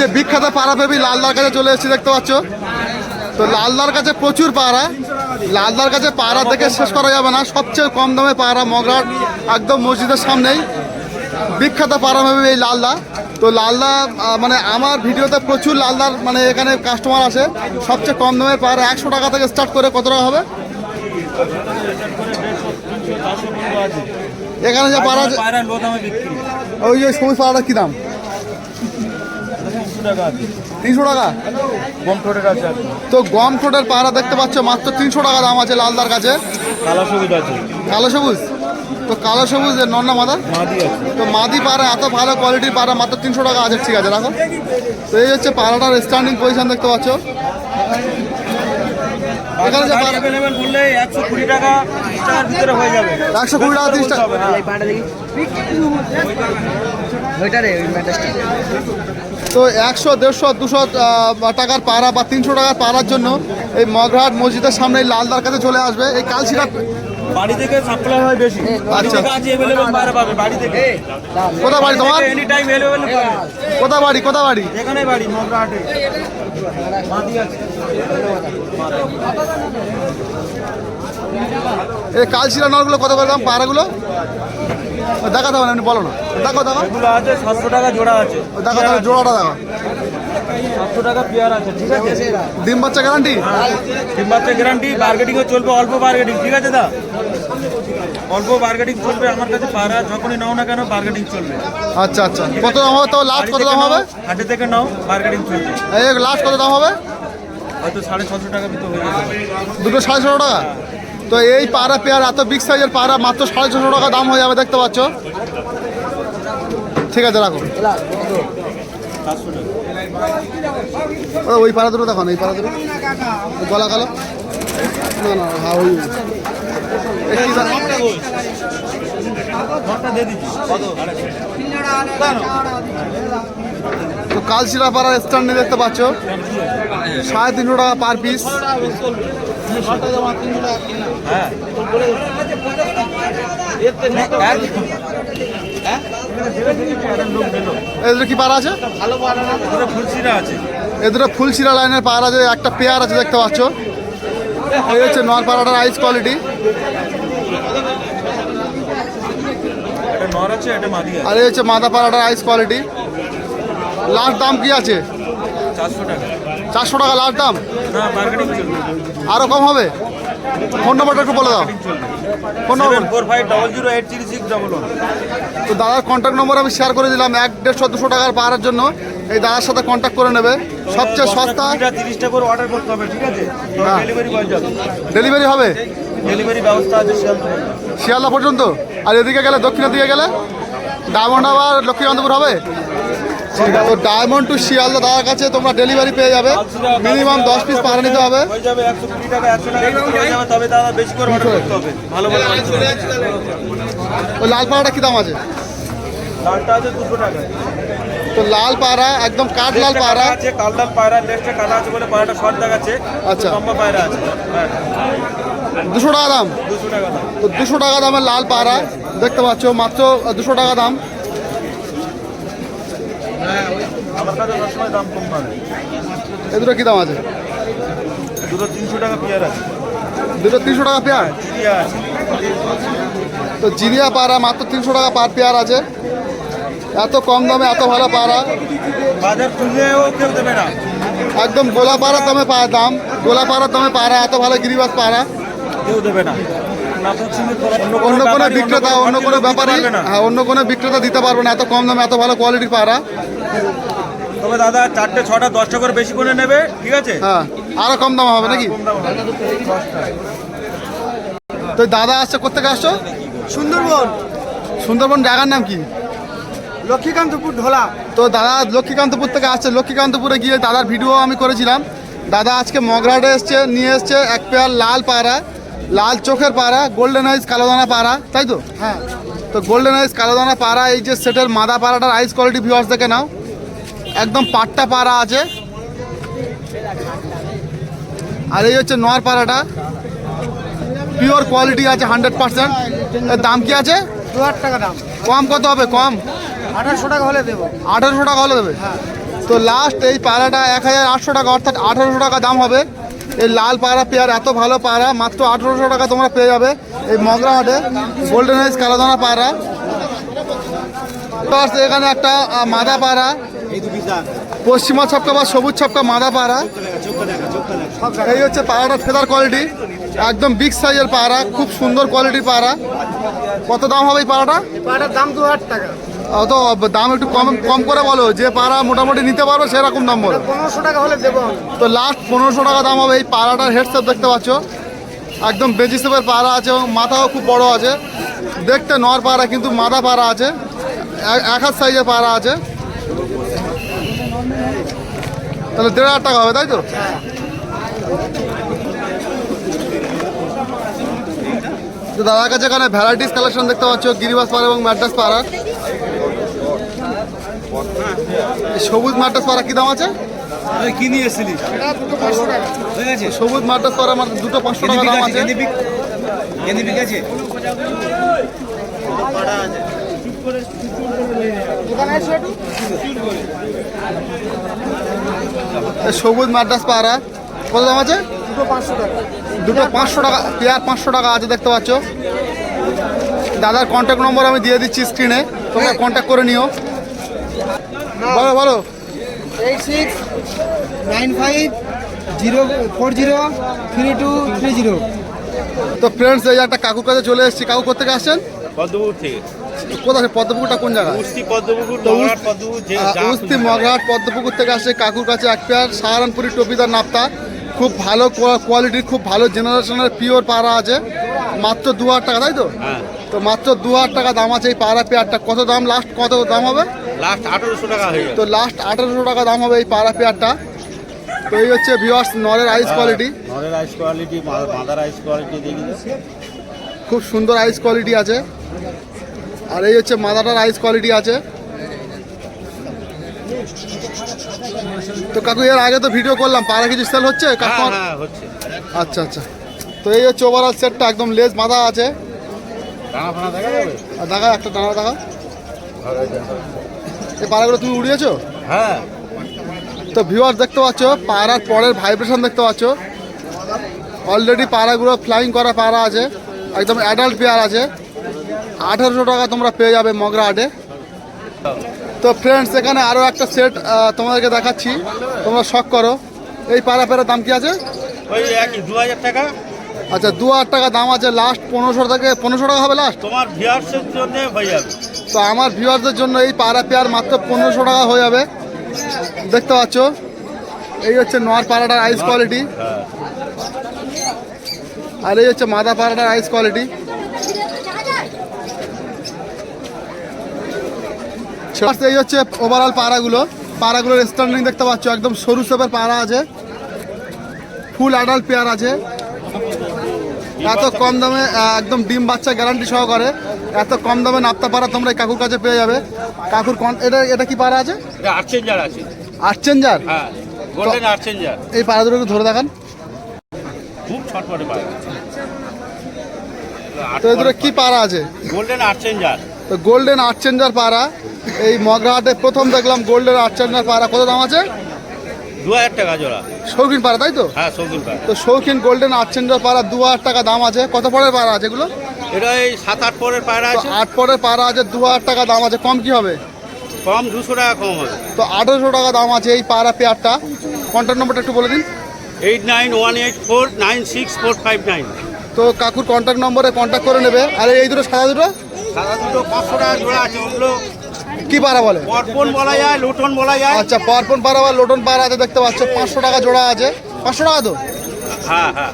যে বিখ্যাত পাড়া পাড়াপ্রেমী লালদার কাছে চলে এসেছি দেখতে পাচ্ছ? তো লালদার কাছে প্রচুর পাড়া। লালদার কাছে পাড়া দেখে শেষ করা যাবে না। সবচেয়ে কম দামে পাড়া মগরাট একদম মসজিদের সামনেই। বিখ্যাত পাড়া পাড়াপ্রেমী এই লালদা। তো লালদা মানে আমার ভিডিওতে প্রচুর লালদার মানে এখানে কাস্টমার আসে। সবচেয়ে কম দামে পাড়া একশো টাকা থেকে স্টার্ট করে কত টাকা হবে? এখানে যে পাড়া ওই যে সবুজ পাড়াটা কী দাম? টাকা তিনশো টাকা? কম ঠোঁটের আছে। তো গম ঠোঁটের পাড়া দেখতে পাচ্ছ মাত্র তিনশো টাকা দাম আছে লালদার কাছে। কালো সবুজ আছে। কালো সবুজ? তো কালো সবুজ নন্না মাদা মাদি আছে। তো মাদি পাড়া এত ভালো কোয়ালিটির পাড়া মাত্র তিনশো টাকা আছে ঠিক আছে রাখো। তো এই হচ্ছে পাড়াটার স্ট্যান্ডিং পজিশন দেখতে পাচ্ছ। একশো কুড়ি টাকা তিরিশ হয়ে টাকা ওইটা রে ওই তো একশো দেড়শো দুশো টাকার পাড়া বা তিনশো টাকার পাড়ার জন্য এই মগরহাট মসজিদের সামনে লালদার কাছে চলে আসবে। এই কালশিরা বাড়ি থেকে সাপ্লাই হয় বেশি। বাড়ি আচ্ছা। পাবে বাড়ি থেকে। কোথা বাড়ি তোমার? এনি টাইম অ্যাভেলেবল পাবে। কোথা বাড়ি কোথা বাড়ি? এখানে বাড়ি মগরা মাদি আছে। এই কালশিরা নলগুলো কত করে দাম? পাড়াগুলো? দেখা দাও না এমনি বলো না। দেখো দেখো। এগুলো আছে সাতশো টাকা জোড়া আছে। দেখো তাহলে জোড়াটা দেখো। সাতশো টাকা পেয়ার আছে ঠিক আছে? ডিম বাচ্চা গ্যারান্টি তিন বাচ্চা গ্যারান্টি বার্গেটিংও চলবে অল্প বার্গেটিং ঠিক আছে দা অল্প বার্গেটিং চলবে আমার কাছে পায়রা যখনই নাও না কেন বার্গেটিং চলবে। আচ্ছা আচ্ছা। কত দাম হবে তো লাস্ট কত দাম হবে? হাটে থেকে নাও বার্গেটিং চলবে। এই লাস্ট কত দাম হবে? হয়তো সাড়ে ছশো টাকা ভিতরে হয়ে যাবে। দুটো সাড়ে ছশো টাকা? তো এই পাড়া পেয়ার এত বিগ সাইজের পাড়া, মাত্র সাড়ে ছশো টাকা দাম হয়ে যাবে, দেখতে পাচ্ছ? ঠিক আছে, রাখো। ওই পাড়া দুটো দেখো না, এই পাড়া দুটো। গলা কালো? না না হ্যাঁ ওই। তো কালশিরা পাড়ার স্ট্যান্ডে দেখতে পাচ্ছ। সাড়ে তিনশো টাকা পার পিস এদের কি আছে? লাইনের আছে একটা পেয়ার আছে দেখতে পাচ্ছ। এই হচ্ছে নর পাড়াটার আইস কোয়ালিটি আর এই হচ্ছে মাদা পাড়াটার আইস কোয়ালিটি লাস্ট দাম কি আছে? চারশো টাকা। চারশো টাকা লাস্ট দাম? আরও কম হবে? ফোন নম্বরটা একটু বলে দাও। Phone number four five double zero eight three six double one তো দাদার কন্ট্যাক্ট নম্বর আমি শেয়ার করে দিলাম এক দেড়শো দুশো টাকার পাড়ার জন্য। এই দাদার সাথে কন্ট্যাক্ট করে নেবে। সবচেয়ে সস্তা তিরিশটা করে অর্ডার করতে হবে ঠিক আছে? হ্যাঁ। ডেলিভারি ডেলিভারি হবে? ডেলিভারি ব্যবস্থা আছে শিয়ালদা। শিয়ালদা পর্যন্ত? আর এদিকে গেলে দক্ষিণের দিকে গেলে? ডায়মন্ড আবার লক্ষ্মীকান্তপুর হবে? তো ডায়মন্ড টু শিয়ালদা দাদার কাছে তোমরা ডেলিভারি পেয়ে যাবে। মিনিমাম দশ পিস পাড়া নিতে হবে। যাবে একশো কুড়ি টাকা একশো টাকা বিক্রি যাবে তবে দাদা বেশি করে অর্ডার করতে হবে। ভালো ভালো মাংস। ওই লাল পাড়াটা কী দাম আছে? দুশো টাকা। তো লাল পাড়া একদম কাঠ লাল কাটা আছে কালদাল পায়রা লেজটা কাটা আছে বলে পায়রাটা শর্ট দেখাচ্ছে। আচ্ছা। লম্বা পায়রা আছে। হ্যাঁ। দুশো টাকা দাম? দুশো টাকা দাম। তো দুশো টাকা দামের লাল পাড়া দেখতে পাচ্ছ মাত্র দুশো টাকা দাম। আমার কাছে সবসময় দাম কম পাবে। এ দুটো কী দাম আছে? দুটো তিনশো টাকা পেয়ার আছে। দুটো তিনশো টাকা পেয়ার? তো জিরিয়া পাড়া মাত্র তিনশো টাকা পার পেয়ার আছে। এত কম দামে এত ভালো পাড়া। বাজার খুললেও কেউ দেবে না। একদম গোলা পাড়ার দামে পাড়া দাম। গোলা পাড়ার দামে পাড়া এত ভালো গিরিবাস পাড়া। কেউ দেবে না। অন্য কোনো বিক্রেতা অন্য কোনো ব্যাপারী না হ্যাঁ অন্য কোনো বিক্রেতা দিতে পারবে না এত কম দামে এত ভালো কোয়ালিটির পাড়া তবে দাদা চারটে ছটা দশটা করে বেশি করে নেবে ঠিক আছে? হ্যাঁ আরও কম দাম হবে নাকি? তো দাদা আসছে কোথেকে আসছো? সুন্দরবন। সুন্দরবন জায়গার নাম কি? লক্ষ্মীকান্তপুর ঢোলা তো দাদা লক্ষ্মীকান্তপুর থেকে আসছে লক্ষ্মীকান্তপুরে গিয়ে দাদার ভিডিও আমি করেছিলাম। দাদা আজকে মগরাটে এসছে নিয়ে এসছে এক পেয়ার লাল পাড়া লাল চোখের পাড়া গোল্ডেন আইস কালোদানা পাড়া তাই তো? হ্যাঁ। তো গোল্ডেন আইস কালোদানা পাড়া এই যে সেটের মাদা পাড়াটার আইস কোয়ালিটি ভিউয়ার্স দেখে নাও। একদম পাট্টা পাড়া আছে। আর এই হচ্ছে নোয়ার পাড়াটা। পিওর কোয়ালিটি আছে হান্ড্রেড পার্সেন্ট দাম কি আছে? দু হাজার টাকা দাম। কম কত হবে? কম। আঠারোশো টাকা হলে দেবো। আঠারোশো টাকা হলে দেবে। তো লাস্ট এই পাড়াটা এক হাজার আটশো টাকা অর্থাৎ আঠারোশো টাকা দাম হবে। এই লাল পাড়া পেয়ার, এত ভালো পাড়া, মাত্র আঠেরোশো টাকা তোমরা পেয়ে যাবে এই মগরা হাটে। গোল্ডেন হাইস কালাদানা পাড়া। এখানে একটা মাদা পাড়া। পশ্চিমা ছপকা বা সবুজ ছপকা মাদা পাড়া। এই হচ্ছে পাড়াটার ফেদার কোয়ালিটি একদম বিগ সাইজের পাড়া, খুব সুন্দর কোয়ালিটির পাড়া। কত দাম হবে এই পাড়াটা? পাটার দাম দু হাজার টাকা। অত দাম একটু কম কম করে বলো যে পাড়া মোটামুটি নিতে পারবে সেরকম দাম বলো। পনেরোশো টাকা হলে দেবো তো লাস্ট পনেরোশো টাকা দাম হবে এই পাড়াটার হেডসেট দেখতে পাচ্ছ। একদম বেজিসেপের পাড়া আছে এবং মাথাও খুব বড় আছে। দেখতে নর পাড়া কিন্তু মাথা পাড়া আছে। এক- হাত সাইজের পাড়া আছে। তাহলে দেড় হাজার টাকা হবে তাই তো? তো দাদার কাছে এখানে ভ্যারাইটিস কালেকশন দেখতে পাচ্ছ গিরিবাস পাড়া এবং ম্যাড্রাস পাড়া এই সবুজ ম্যাড্রাস পাড়া কি দাম আছে? কি নিয়ে এসেছিলি? ঠিক আছে। সবুজ মাদ্রাস পাড়া আমার দুটো পাঁচশো টাকা দাম আছে সবুজ মাদ্রাস পাড়া। কত দাম আছে? দুটো পাঁচশো টাকা। দুটো পাঁচশো টাকা পেয়ার পাঁচশো টাকা আছে দেখতে পাচ্ছ। দাদার কন্ট্যাক্ট নম্বর আমি দিয়ে দিচ্ছি স্ক্রিনে তোমরা কন্ট্যাক্ট করে নিও। বলো বলো। Eight six nine five zero four zero three two three zero. তো ফ্রেন্ডস এই একটা কাকুর কাছে চলে এসেছি। কাকু কোথেকে আসছেন? পদ্মপুর থেকে। কোথায়? পদ্মপুকুরটা কোন উস্তি পদ্মপুকুর উস্তি মগরাট পদ্মপুকুর থেকে কাকুর কাছে এক পেয়ার সাহারানপুরি টপিদার নাপ্তা। খুব ভালো কোয়ালিটির খুব ভালো জেনারেশনের পিওর পাড়া আছে। মাত্র দু হাজার টাকা তাই তো? হ্যাঁ। তো মাত্র দু হাজার টাকা দাম আছে এই পাড়া পেয়ারটা কত দাম? লাস্ট কত দাম হবে? লাস্ট আঠারোশো টাকা হয়ে তো লাস্ট আঠারোশো টাকা দাম হবে এই পাড়া পেয়ারটা। তো এই হচ্ছে ভিওয়ার্স নরের আইস কোয়ালিটি নরের eyes quality mother eyes quality দেখি খুব সুন্দর আইস কোয়ালিটি আছে। আর এই হচ্ছে মাদাটার আইস কোয়ালিটি আছে। তো কাকু এর আগে তো ভিডিও করলাম পাড়া কিছু সেল হচ্ছে? হ্যাঁ কাস্টমার হ্যাঁ হচ্ছে। আচ্ছা আচ্ছা। তো এই হচ্ছে ওভারঅল সেটটা একদম লেজ বাঁধা আছে। দানা ফানা দেখা যাবে? দেখা একটা ডানা দেখা। এই পাড়াগুলো তুমি উড়িয়েছো? হ্যাঁ। তো ভিউয়ার দেখতে পাচ্ছ পাড়ার পরের ভাইব্রেশন দেখতে পাচ্ছ। অলরেডি পাড়াগুলো ফ্লাইং করা পাড়া আছে একদম অ্যাডাল্ট পেয়ার আছে। আঠারোশো টাকা তোমরা পেয়ে যাবে মগরা আটে। তো ফ্রেন্ডস এখানে আরও একটা সেট তোমাদেরকে দেখাচ্ছি। তোমরা শখ করো। এই পাড়া পেয়ারার দাম কি আছে? ওই একই দু হাজার টাকা। আচ্ছা দু হাজার টাকা দাম আছে লাস্ট পনেরোশো থেকে পনেরোশো টাকা হবে লাস্ট তোমার ভিয়ার্সের জন্য হয়ে যাবে। তো আমার ভিউয়ারদের জন্য এই পাড়া পেয়ার মাত্র পনেরোশো টাকা হয়ে যাবে। দেখতে পাচ্ছ? এই হচ্ছে নোয়ার পাড়াটার আইস কোয়ালিটি আর এই হচ্ছে মাদা পাড়াটার আইস কোয়ালিটি এই হচ্ছে ওভারঅল পাড়াগুলো পাড়াগুলোর স্ট্যান্ডিং দেখতে পাচ্ছ? একদম সরু সেপের পাড়া আছে। ফুল অ্যাডাল্ট পেয়ার আছে। এত কম দামে একদম ডিম বাচ্চা গ্যারান্টি সহকারে এত কম দামে নাপ্তা পাড়া তোমরা এই কাকুর কাছে পেয়ে যাবে। কাকুর এটা এটা কি পাড়া আছে? আর্চেঞ্জার আছে। আর্চেঞ্জার গোল্ডেন আর্চেঞ্জার এই পাড়া দুটো ধরে দেখান। খুব ছটপটে পায় তো এই দুটো কি পাড়া আছে? গোল্ডেন আর্চেঞ্জার তো গোল্ডেন আর্চেঞ্জার পাড়া। এই মগরাহাটে প্রথম দেখলাম গোল্ডেন আর্চেঞ্জার পাড়া। কত দাম আছে? দু হাজার টাকা জোড়া। শৌখিন পাড়া তাই তো? হ্যাঁ সৌকিন পায় তো শৌখিন গোল্ডেন আর্চেঞ্জার পাড়া দু হাজার টাকা দাম আছে। কত পরের পাড়া আছে এগুলো? এটা এই সাত আট পরের পায়রা আছে। আট পরের পাড়া আছে দু হাজার টাকা দাম আছে। কম কি হবে? কম দুশো টাকা কম হবে। তো আঠেরোশো টাকা দাম আছে এই পাড়া পেয়ারটা। কন্ট্যাক্ট নম্বরটা একটু বলে দিন। Eight nine one eight four nine six four five nine. তো কাকুর কন্ট্যাক্ট নম্বরে কন্ট্যাক্ট করে নেবে। আর এই দুটো সাদা দুটো? সাদা দুটো পাঁচশো টাকা জোড়া আছে ওগুলো কি পাড়া বলে? পরপন বলা যায় লোটন বলা যায়। আচ্ছা পারপন পাড়া বা লোটন পাড়া আছে দেখতে পাচ্ছ পাঁচশো টাকা জোড়া আছে। পাঁচশো টাকা তো? হ্যাঁ হ্যাঁ।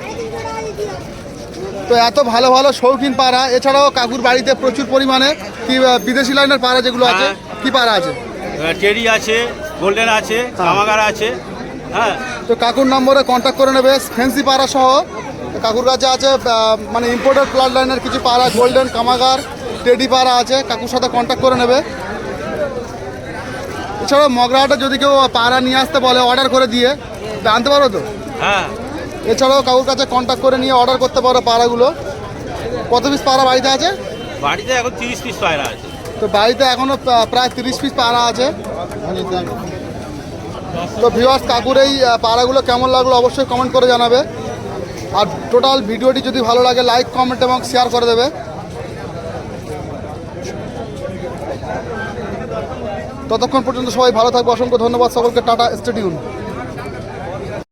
তো এত ভালো ভালো শৌখিন পাড়া। এছাড়াও কাকুর বাড়িতে প্রচুর পরিমাণে কি বিদেশি লাইনের পাড়া যেগুলো আছে হ্যাঁ। কি পাড়া আছে? টেরি আছে গোল্ডেন আছে কামাগার আছে হ্যাঁ। তো কাকুর নম্বরে কন্ট্যাক্ট করে নেবে ফেন্সি পাড়া সহ। কাকুর কাছে আছে মানে ইম্পোর্টেড প্লাড লাইনের কিছু পাড়া গোল্ডেন কামাগার টেডি পাড়া আছে কাকুর সাথে কন্ট্যাক্ট করে নেবে। এছাড়াও মগরাটা যদি কেউ পাড়া নিয়ে আসতে বলে অর্ডার করে দিয়ে আনতে পারো তো? হ্যাঁ। এছাড়াও কাকুর কাছে কন্ট্যাক্ট করে নিয়ে অর্ডার করতে পারো পাড়াগুলো কত পিস পাড়া বাড়িতে আছে? বাড়িতে এখন তিরিশ পিস পায়রা আছে। তো বাড়িতে এখনও প্রায় তিরিশ পিস পাড়া আছে। তো ভিওয়ার্স কাকুর এই পাড়াগুলো কেমন লাগল অবশ্যই কমেন্ট করে জানাবে। আর টোটাল ভিডিওটি যদি ভালো লাগে লাইক কমেন্ট এবং শেয়ার করে দেবে। ততক্ষণ পর্যন্ত সবাই ভালো থাকব। অসংখ্য ধন্যবাদ সকলকে। টাটা স্টেডিউন